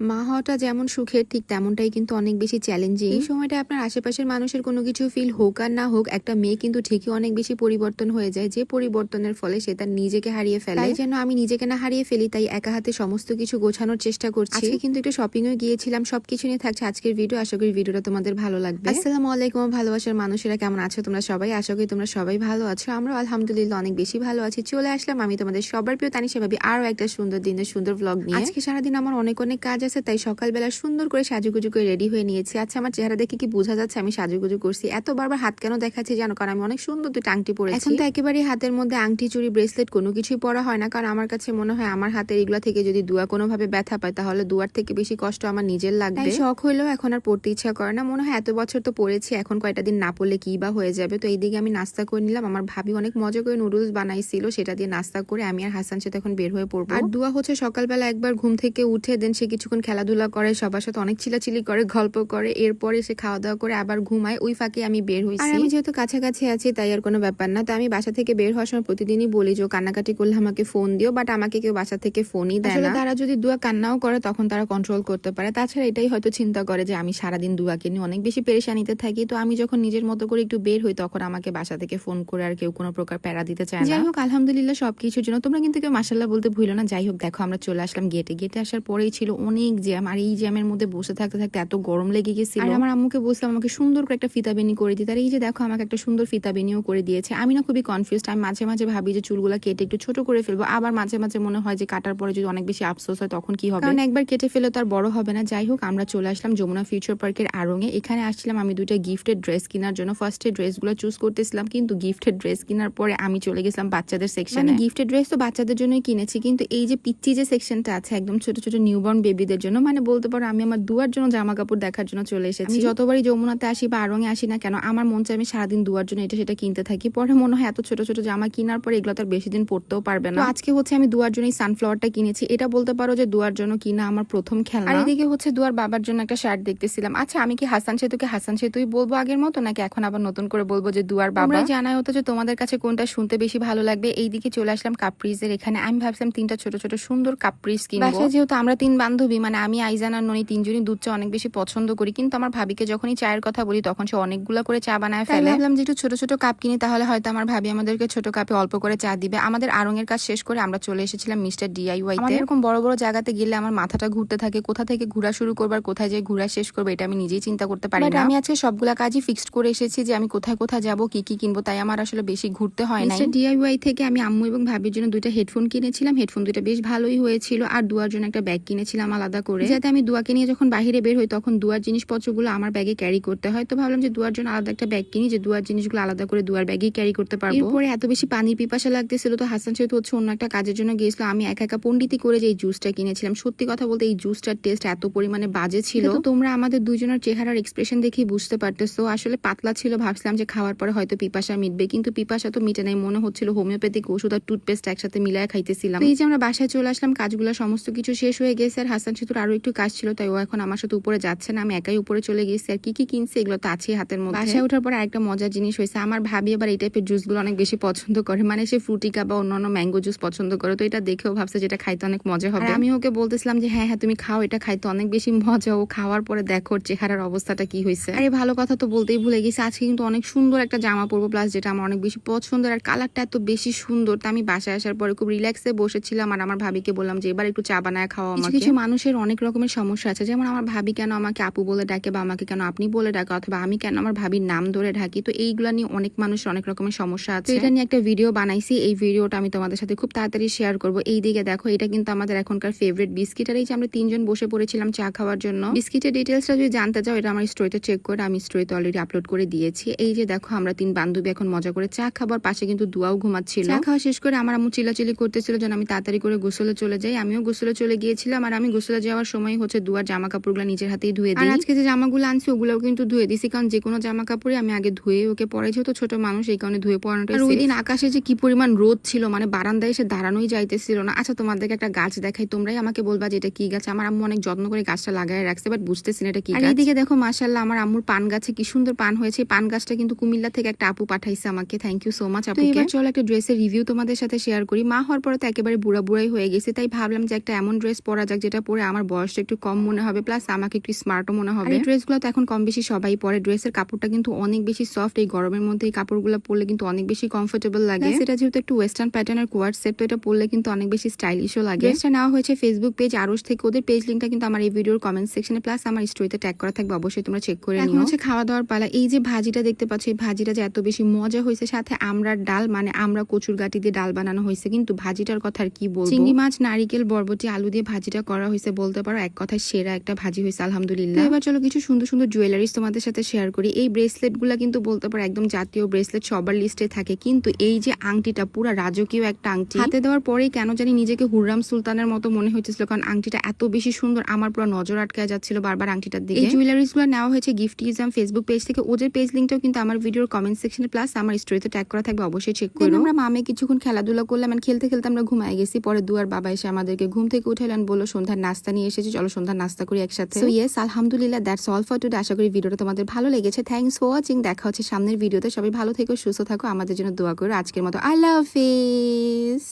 মা হওয়াটা যেমন সুখের ঠিক তেমনটাই কিন্তু অনেক বেশি চ্যালেঞ্জিং এই সময়টা আপনার আশেপাশের মানুষের কোনো কিছু ফিল হোক আর না হোক একটা মেয়ে কিন্তু ঠিকই অনেক বেশি পরিবর্তন হয়ে যায়। যে পরিবর্তনের ফলে সে তার নিজেকে হারিয়ে ফেলে। তাই যেন আমি নিজেকে না হারিয়ে ফেলি তাই একা হাতে সমস্ত কিছু গোছানোর চেষ্টা করছি। আজকে কিন্তু একটু শপিং এ গিয়েছিলাম সবকিছু নিয়ে থাকছে আজকের ভিডিও আশা করি ভিডিওটা তোমাদের ভালো লাগবে। আসসালামু আলাইকুম ভালোবাসার মানুষেরা কেমন আছো তোমরা সবাই? আশা করি তোমরা সবাই ভালো আছো। আমরা আলহামদুলিল্লাহ অনেক বেশি ভালো আছি। চলে আসলাম আমি তোমাদের সবার প্রিয় তানিশা ভাবি আরও একটা সুন্দর দিনের সুন্দর ব্লগ নিয়ে। আজকে সারাদিন আমার অনেক অনেক কাজ আছে তাই সকালবেলা সুন্দর করে সাজুগুজু করে রেডি হয়ে নিয়েছি। আচ্ছা আমার চেহারা দেখে কি বোঝা যাচ্ছে আমি সাজুগুজু করছি? এত বারবার হাত কেন দেখাচ্ছি জানো? কারণ আমি অনেক সুন্দর দুটো আংটি পরেছি। এখন তো একেবারে হাতের মধ্যে আংটি চুড়ি ব্রেসলেট কোনো কিছুই পরা হয় না। কারণ আমার কাছে মনে হয় আমার হাতের এগুলা থেকে যদি দুয়া কোনোভাবে ব্যথা পায় তাহলে দুয়ার থেকে বেশি কষ্ট আমার নিজের লাগবে। শখ হইলেও এখন আর পড়তে ইচ্ছা করে না। মনে হয় এত বছর তো পড়েছি এখন কয়টা দিন না পড়লে কি বা হয়ে যাবে? তো এইদিকে আমি নাস্তা করে নিলাম। আমার ভাবি অনেক মজা করে নুডলস বানাইছিল সেটা দিয়ে নাস্তা করে আমি আর হাসান সাথে এখন বের হয়ে পড়ব। আর দুয়া হচ্ছে সকালবেলা একবার ঘুম থেকে উঠে দেন সে কিছুক্ষণ খেলাধুলা করে সবার সাথে অনেক চিলাচিলি করে গল্প করে এরপরে সে খাওয়া দাওয়া করে আবার ঘুমায় ওই ফাঁকে আমি বের হয়েছি। আর আমি যেহেতু কাছাকাছি আছি তাই আর কোনো ব্যাপার না। তো আমি বাসা থেকে বের হওয়ার সময় প্রতিদিনই বলি যে কান্নাকাটি করলে আমাকে ফোন দিও। বাট আমাকে কেউ বাসা থেকে ফোনই দেয় না। তারা যদি দুয়া কান্নাও করে তখন তারা কন্ট্রোল করতে পারে। তাছাড়া এটাই হয়তো চিন্তা করে যে আমি সারাদিন দুয়াকে নিয়ে অনেক বেশি পেরেশানিতে থাকি। তো আমি যখন নিজের মতো করে একটু বের হই তখন আমাকে বাসা থেকে ফোন করে আর কেউ কোনো প্রকার প্যারা দিতে চায় না। যাই হোক আলহামদুলিল্লাহ সবকিছুর জন্য। তোমরা কিন্তু কেউ মাসাল্লাহ বলতে ভুলো না। যাই হোক দেখো আমরা চলে আসলাম গেটে গেটে আসার পরেই ছিল অনেক জ্যাম আর এই জ্যামের মধ্যে বসে থাকতে থাকতে এত গরম লেগে গেছিল। আর আমার আম্মুকে বলছিলাম আমাকে সুন্দর করে একটা ফিতা বেনি করে দিতে আর এই যে দেখো আমাকে একটা সুন্দর ফিতা বেনিও করে দিয়েছে। আমি না খুবই কনফিউজ আমি মাঝে মাঝে ভাবি যে চুলগুলো কেটে একটু ছোট করে ফেলব। আবার মাঝে মাঝে মনে হয় যে কাটার পরে যদি অনেক বেশি আফসোস হয় তখন কি হবে? কারণ একবার কেটে ফেলে তো আর বড় হবে না। যাই হোক আমরা চলে আসলাম যমুনা ফিউচার পার্কের আরঙে এখানে আসছিলাম আমি দুইটা গিফটের ড্রেস কেনার জন্য। ফার্স্টে ড্রেসগুলো চুজ করতেছিলাম কিন্তু গিফটের ড্রেস কেনার পরে আমি চলে গেছিলাম বাচ্চাদের সেকশনে গিফটের ড্রেস তো বাচ্চাদের জন্যই কিনেছি কিন্তু এই যে পিচ্চি যে সেকশনটা আছে একদম ছোট ছোট নিউবর্ন বেবিদের জন্য মানে বলতে পারো আমি আমার দুয়ার জন্য জামা কাপড় দেখার জন্য চলে এসেছি। যতবারই যমুনাতে আসি বা আরঙে আসি না কেন আমার মন চাই আমি সারাদিন দুয়ার জন্য এটা সেটা কিনতে থাকি। পরে মনে হয় এত ছোট ছোট জামা কেনার পরে এগুলো তো আর বেশি দিন পরতেও পারবে না। আজকে হচ্ছে আমি দুয়ার জন্য এই সানফ্লাওয়ারটা কিনেছি। এটা বলতে পারো যে দুয়ার জন্য কিনা আমার প্রথম খেলা আর এদিকে হচ্ছে দুয়ার বাবার জন্য একটা শার্ট দেখতেছিলাম। আচ্ছা আমি কি হাসান সেতুকে হাসান সেতুই বলব আগের মতো নাকি এখন আবার নতুন করে বলব যে দুয়ার বাবা? জানাই হতো যে তোমাদের কাছে কোনটা শুনতে বেশি ভালো লাগবে। এইদিকে চলে আসলাম কাপ্রিজের এখানে। আমি ভাবছিলাম তিনটা ছোট ছোট সুন্দর কাপ্রিজ কিনবো। যেহেতু আমরা তিন বান্ধবী মানে আমি আইজান আর ননি তিনজনই দুধ চা অনেক বেশি পছন্দ করি। কিন্তু আমার ভাবিকে যখনই চায়ের কথা বলি তখন সে অনেকগুলো করে চা বানায় ফেলে। ভাবলাম যে একটু ছোট ছোট কাপ কিনি তাহলে হয়তো আমার ভাবি আমাদেরকে ছোট কাপে অল্প করে চা দিবে। আমাদের আরঙের কাজ শেষ করে আমরা চলে এসেছিলাম মিস্টার ডিআইওয়াই এরকম বড় বড় জায়গাতে গেলে আমার মাথাটা ঘুরতে থাকে কোথা থেকে ঘোরা শুরু করবার কোথায় যে ঘোরা শেষ করব এটা আমি নিজেই চিন্তা করতে পারি না। আমি আজকে সবগুলা কাজই ফিক্সড করে এসেছি যে আমি কোথায় কোথায় যাব কি কি কিনবো তাই আমার আসলে বেশি ঘুরতে হয় না ডিআইওয়াই থেকে আমি আম্মু এবং ভাবির জন্য দুইটা হেডফোন কিনেছিলাম। হেডফোন দুইটা বেশ ভালোই হয়েছিল। আর দুয়ার জন্য একটা ব্যাগ কিনেছিলাম আলাদা করে। যাতে আমি দুয়াকে নিয়ে যখন বাইরে বের হই তখন দুয়ার জিনিসপত্রগুলো আমার ব্যাগে ক্যারি করতে হয়। তো ভাবলাম যে দুয়ার জন্য আলাদা একটা ব্যাগ কিনি যে দুয়ার জিনিসগুলো আলাদা করে দুয়ার ব্যাগেই ক্যারি করতে পারব। এরপরে এত বেশি পানির পিপাসা লাগতেছিল তো হাসান সেহেতু হচ্ছে অন্য একটা কাজের জন্য গিয়েছিল। আমি একা একা পন্ডিতি করে যে এই জুসটা কিনেছিলাম। সত্যি কথা বলতে এই জুসটার টেস্ট এত পরিমাণে বাজে ছিল। তো তোমরা আমাদের দুজনের চেহারার এক্সপ্রেশন দেখেই বুঝতে পারতেছো। আসলে পাতলা ছিল ভাবছিলাম যে খাওয়ার পরে হয়তো পিপাসা মিটবে কিন্তু পিপাসা তো মিটে নাই। মনে হচ্ছিল হোমিওপ্যাথিক ওষুধ আর টুথপেস্ট একসাথে মিলায় খাইতেছিলাম। এই যে আমরা বাসায় চলে আসলাম কাজগুলো সমস্ত কিছু শেষ হয়ে গেছে আর হাসান সেতুর আরও একটু কাজ ছিল তাই ও এখন আমার সাথে উপরে যাচ্ছে না। আমি একাই উপরে চলে গেছি। আর কি কি কিনছে এগুলো তো আছে হাতের মধ্যে। বাসায় ওঠার পর আরেকটা মজার জিনিস হয়েছে। আমার ভাবি আবার এই টাইপের জুসগুলো অনেক বেশি পছন্দ করে। মানে সে ফ্রুটিকা বা অন্যান্য ম্যাঙ্গো জুস পছন্দ করে। তো এটা দেখেও ভাবছে যেটা খাইতে অনেক মজা হবে। আমি ওকে বলতেছিলাম যে হ্যাঁ হ্যাঁ তুমি খাও। এটা খাইতে অনেক বেশি মজা। ও খাওয়ার পরে দেখো ওর চেহারার অবস্থাটা কি হয়েছে। আরে ভালো কথা তো বলতেই ভুলে গেছি। আজকে কিন্তু অনেক সুন্দর একটা জামা পরবো প্লাস যেটা আমার অনেক বেশি পছন্দের আর কালারটা এত বেশি সুন্দর। তা আমি বাসায় আসার পরে খুব রিল্যাক্সে বসেছিলাম। আর আমার ভাবিকে বললাম যে এবার একটু চা বানায় খাওয়া আমাকে। কিছু মানুষের অনেক রকমের সমস্যা আছে। যেমন আমার ভাবি কেন আমাকে আপু বলে ডাকে বা আমাকে কেন আপনি বলে ডাকে অথবা আমি কেন আমার ভাবির নাম ধরে ঢাকি তো এইগুলা নিয়ে অনেক মানুষের অনেক রকমের সমস্যা আছে। এটা নিয়ে একটা ভিডিও বানাইছি। এই ভিডিওটা আমি তোমাদের সাথে খুব তাড়াতাড়ি শেয়ার করব। এই দিকে দেখো এটা কিন্তু আমাদের এখনকার ফেভারিট বিস্কিট আর এই যে আমরা তিনজন বসে পড়েছিলাম চা খাওয়ার জন্য বিস্কিটের ডিটেলসটা যদি জানতে চাও এটা আমার স্টোরিতে চেক করে আমি স্টোরিতে অলরেডি আপলোড করে দিয়েছি। এই যে দেখো আমরা তিন বান্ধবী এখন মজা করে চা খাবার পাশে কিন্তু দুয়াও ঘুমাচ্ছিল। চা খাওয়া শেষ করে আমার আম্মু চিলাচিলি করতেছিল যেন আমি তাড়াতাড়ি করে গোসলে চলে যাই। আমিও গোসলে চলে গিয়েছিলাম আর আমি গোসলে যাওয়ার সময় হচ্ছে দুয়ার জামা কাপড়গুলো নিজের হাতেই ধুয়ে দিই। আর আজকে যে জামাগুলো আনছি ওগুলোও কিন্তু ধুয়ে দিছি কারণ যে কোনো জামা কাপড়ে আমি আগে ধুয়ে ওকে পরে যেহেতু ছোট মানুষ এই কারণে ধুয়ে পড়ানোটা আর ওই দিন আকাশে যে কি পরিমাণ রোদ ছিল মানে বারান্দায় এসে দাঁড়ানোই যাইতেছিল না। আচ্ছা তোমাদেরকে একটা গাছ দেখাই তোমরাই আমাকে বলবা যে এটা কি গাছ? আমার আম্মু অনেক যত্ন করে গাছটা লাগায় রাখছে বাট বুঝতেছি না এটা কি গাছ। এইদিকে দেখো মাশাল্লাহ আমার আম্মুর পান গাছে কি সুন্দর পান হয়েছে। পান গাছটা কিন্তু কুমিল্লা থেকে একটা আপু পাঠাইছে আমাকে। থ্যাংক ইউ সো মাচ আপু এবার চলো একটা ড্রেসের রিভিউ তোমাদের সাথে শেয়ার করি। মা হওয়ার পরে তো একেবারে বুড়া বুড়াই হয়ে গেছে তাই ভাবলাম যে একটা এমন ড্রেস পরা যাক যেটা পরে আমার বয়সটা একটু কম মনে হবে প্লাস আমাকে একটু স্মার্টও মনে হবে। ড্রেসগুলো তো এখন কম বেশি সবাই পরে। ড্রেসের কাপড়টা কিন্তু অনেক বেশি সফট এই গরমের মধ্যে এই কাপড়গুলো পরলে কিন্তু অনেক বেশি কমফোর্টেবল লাগে। সেটা যেহেতু একটু ওয়েস্টার্ন প্যাটার্নের কোয়ার সেট তো এটা পরলে কিন্তু অনেক বেশি স্টাইলিশও লাগে। ড্রেসটা নেওয়া হয়েছে ফেসবুক পেজ আরশ থেকে ওদের পেজ লিঙ্কটা কিন্তু আমার এই ভিডিওর কমেন্ট সেকশনে প্লাস আমার স্টোরিতে ট্যাগ করা থাকবে অবশ্যই তোমরা চেক করে নিও। হচ্ছে খাওয়া দাওয়ার পালা। এই যে ভাজিটা দেখতে পাচ্ছ এই ভাজিটা যে এত বেশি মজা হয়েছে সাথে আমরা ডাল মানে আমরা কচুর গাটি দিয়ে ডাল বানানো হয়েছে। কিন্তু ভাজিটার কথা আর কি বলব? চিংড়ি মাছ নারিকেল বরবটি আলু দিয়ে ভাজিটা করা হয়েছে। বলতে পারো এক কথায় সেরা একটা ভাজি হয়েছে আলহামদুলিল্লাহ। এবার চলো কিছু সুন্দর সুন্দর জুয়েলারিস তোমাদের সাথে শেয়ার করি। এই ব্রেসলেটগুলা কিন্তু বলতে পারো একদম জাতীয় ব্রেসলেট সবার লিস্টে থাকে। কিন্তু এই যে আংটিটা পুরো রাজকীয় একটা আংটি হাতে দেওয়ার পরেই কেন জানি নিজেকে হুররাম সুলতানের মতো মনে হয়েছিল কারণ আংটিটা এত বেশি সুন্দর আমার পুরো নজর আটকায় যাচ্ছিল বারবার আংটিটার দিকে। এই জুয়েলারিসগুলো নেওয়া হয়েছে গিফট ইউজাম ফেসবুক পেজ থেকে। ওদের পেজ লিঙ্কটাও কিন্তু আমার ভিডিওর কমেন্ট সেকশনে প্লাস আমার স্টোরিতে ট্যাগ করা থাকবে অবশ্যই চেক করো। আমরা মামে কিছুক্ষণ খেলাধুলা করলাম খেলতে খেলতে আমরা ঘুমায় গেছি। পরে দুয়ার বাবা এসে আমাদেরকে ঘুম থেকে উঠালেন বলল সন্ধ্যার নাস্তা নিয়ে এসেছি, চলো সন্ধ্যা নাস্তা করি একসাথে। সো ইয়েস আলহামদুলিল্লাহ দ্যাটস অল ফর টুডে আশা করি ভিডিওটা তোমাদের ভালো লেগেছে। থ্যাংকস ফর ওয়াচিং দেখা হচ্ছে সামনের ভিডিওতে। সবাই ভালো থেকো, সুস্থ থাকো। আমাদের জন্য দোয়া করো। আজকের মতো আই লাভ হাফিজ